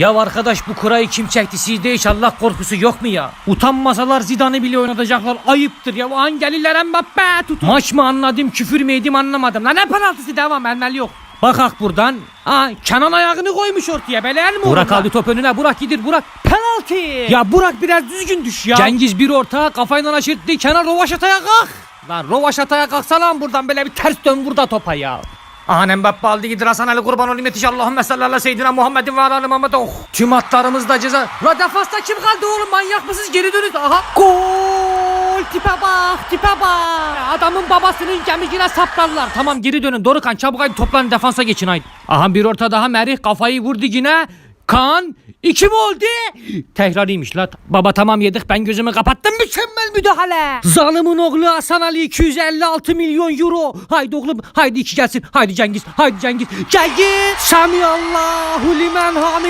Ya arkadaş bu kurayı kim çekti sizde hiç Allah korkusu yok mu ya? Utanmasalar Zidane'ı bile oynatacaklar ayıptır ya. Angeliler Mbappe tut. Maç mı anladım küfür mü yedim anlamadım. Lan ne penaltısı devam elmel yok. Bakak buradan. Aa, Kenan ayağını koymuş ortaya. El mi Burak aldı top önüne. Burak gidir Burak. Penaltı. Ya Burak biraz düzgün düş ya. Cengiz bir orta kafayla aşırttı. Kenan Rovaşata'ya kalk. Lan Rovaşata'ya kalksana lan buradan böyle bir ters dön burada topa ya. Aldı gidir Hasan Ali kurban olayım yetiş Allahümme salli ala seyyidina Muhammedin ve ala ali Muhammed oh. Tüm atlarımızda ceza. La defansta kim kaldı oğlum manyak mısınız geri dönün. Aha gol tipe bak tipe bak. Adamın babasının gemicine saplarlar. Tamam geri dönün Dorukan çabuk haydi toplanın defansa geçin haydi. Aha bir orta daha Merih kafayı vurdu yine. Kan iki mi oldu? Tekrarıymış la. Baba tamam yedik ben gözümü kapattım mükemmel müdahale. Zalimin oğlu Hasan Ali 256 milyon euro. Haydi oğlum haydi iki gelsin. Haydi Cengiz haydi Cengiz. Cengiz. Sami Allahu limen hamid.